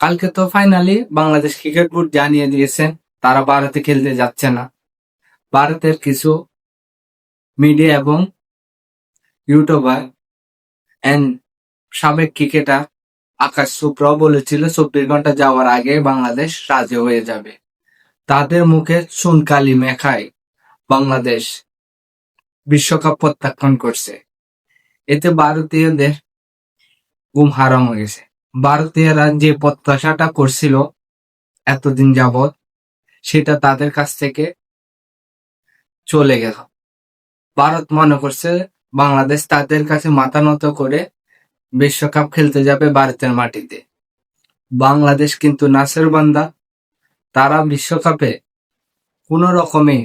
কালকে তো finally Bangladesh cricket board জানিয়ে দিয়েছেন, তারা ভারতে খেলতে যাচ্ছে না। ভারতের কিছু মিডিয়া এবং ইউটিউবার এন্ড সাবেক ক্রিকেটার আকাশ চোপড়াও বলেছিল, চব্বিশ ঘণ্টা যাওয়ার আগে বাংলাদেশ রাজি হয়ে যাবে। তাদের মুখে চুনকালি মেখায় বাংলাদেশ বিশ্বকাপ প্রত্যাখ্যান করছে। এতে ভারতীয়দের ঘুম হারাম হয়ে গেছে। ভারতীয়রা যে প্রত্যাশাটা করছিল এতদিন যাবৎ, সেটা তাদের কাছ থেকে চলে গেল। ভারত মনে করছে বাংলাদেশ তাদের কাছে মাথা নত করে বিশ্বকাপ খেলতে যাবে ভারতের মাটিতে। বাংলাদেশ কিন্তু নাসের বান্দা। তারা বিশ্বকাপে কোন রকমে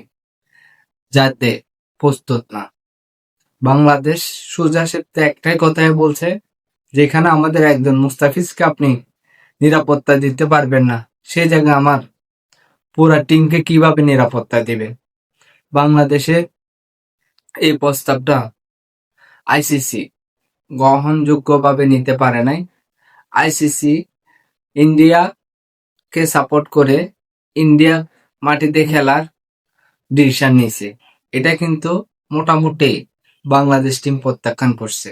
যাতে প্রস্তুত না। বাংলাদেশ সোজা সেপ্তে একটাই কথাই বলছে যেখানে আমাদের একজন মুস্তাফিজকে আপনি নিরাপত্তা দিতে পারবেন না সে জায়গায় আমার পুরা টিমকে কীভাবে নিরাপত্তা দিবেন বাংলাদেশে এই প্রস্তাবটা আইসিসি গ্রহণযোগ্যভাবে নিতে পারে নাই। আইসিসি ইন্ডিয়াকে সাপোর্ট করে ইন্ডিয়া মাটিতে খেলার ডিসিশন নিয়েছে। এটা কিন্তু মোটামুটি বাংলাদেশ টিম প্রত্যাখ্যান করছে।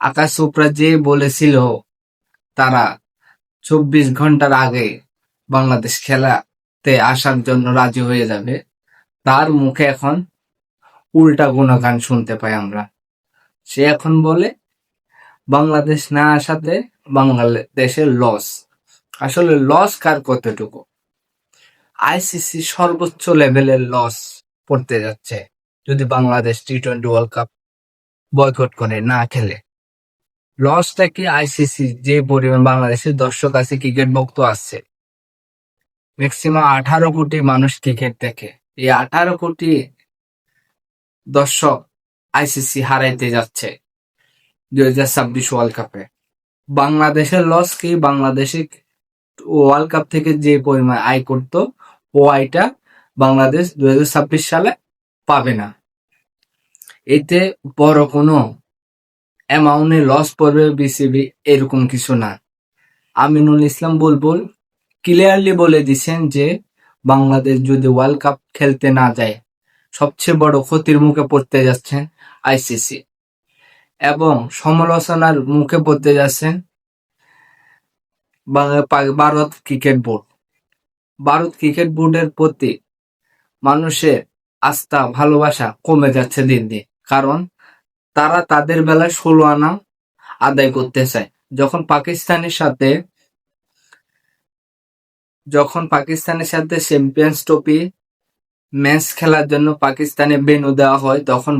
আকাশ চোপড়া যে বলেছিল তারা, চব্বিশ ঘণ্টার আগে বাংলাদেশ খেলাতে আসার জন্য রাজি হয়ে যাবে, তার মুখে এখন উল্টা গুণগান শুনতে পাই আমরা। সে এখন বলে, বাংলাদেশ না আসাতে বাংলাদেশের লস আসলে লস কার কতটুকু? আইসিসি সর্বোচ্চ লেভেলের লস পড়তে যাচ্ছে। যদি Bangladesh T twenty world cup boycott করে না খেলে। লসটা কি আইসিসি যে পরিমাণ বাংলাদেশের দর্শক আছে ক্রিকেট ভক্ত আসছে ম্যাক্সিমাম আঠারো কোটি মানুষ ক্রিকেট দেখে। এই আঠারো কোটি দর্শক আইসিসি হারাইতে যাচ্ছে দুই হাজার ছাব্বিশ ওয়ার্ল্ড কাপে বাংলাদেশের লস কি? বাংলাদেশে ওয়ার্ল্ড কাপ থেকে যে পরিমাণ আয় করত, ও আয়টা বাংলাদেশ দুই সালে পাবে না। এতে বড় কোনো অ্যামাউন্টে লস পড়বে বিসিবি এরকম কিছু না। আমিনুল ইসলাম বুলবুল ক্লিয়ারলি বলে দিছেন যে, বাংলাদেশ যদি ওয়ার্ল্ড কাপ খেলতে না যায়, সবচেয়ে বড় ক্ষতির মুখে পড়তে যাচ্ছেন আইসিসি এবং সমালোচনার মুখে পড়তে যাচ্ছেন Bharat cricket board Bharat cricket বোর্ডের প্রতি মানুষের আস্থা, ভালোবাসা কমে যাচ্ছে দিন দিন। কারণ তারা তাদের বেলায় ষোলো আনা আদায় করতে চায়। যখন পাকিস্তানের সাথে, যখন পাকিস্তানের সাথে চ্যাম্পিয়ন্স ট্রফি ম্যাচ খেলার জন্য পাকিস্তানে বেনু দেওয়া হয়, তখন